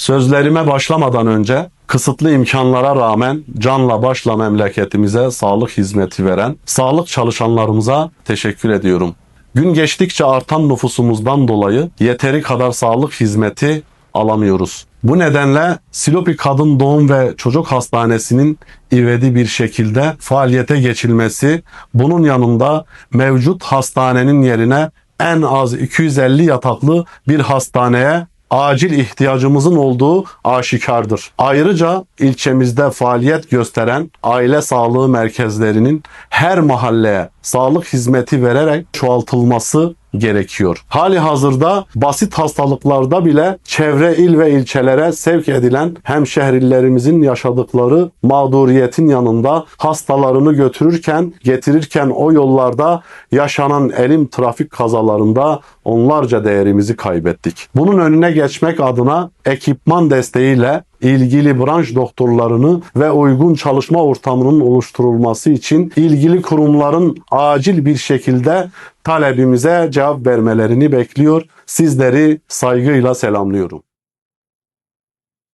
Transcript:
Sözlerime başlamadan önce kısıtlı imkanlara rağmen canla başla memleketimize sağlık hizmeti veren sağlık çalışanlarımıza teşekkür ediyorum. Gün geçtikçe artan nüfusumuzdan dolayı yeteri kadar sağlık hizmeti alamıyoruz. Bu nedenle Silopi Kadın Doğum ve Çocuk Hastanesi'nin ivedi bir şekilde faaliyete geçilmesi, bunun yanında mevcut hastanenin yerine en az 250 yataklı bir hastaneye acil ihtiyacımızın olduğu aşikardır. Ayrıca ilçemizde faaliyet gösteren aile sağlığı merkezlerinin her mahalleye sağlık hizmeti vererek çoğaltılması gerekiyor. Hali hazırda basit hastalıklarda bile çevre il ve ilçelere sevk edilen hemşehrilerimizin yaşadıkları mağduriyetin yanında hastalarını götürürken getirirken o yollarda yaşanan elim trafik kazalarında onlarca değerimizi kaybettik. Bunun önüne geçmek adına ekipman desteğiyle ilgili branş doktorlarını ve uygun çalışma ortamının oluşturulması için ilgili kurumların acil bir şekilde talebimize cevap vermelerini bekliyor. Sizleri saygıyla selamlıyorum.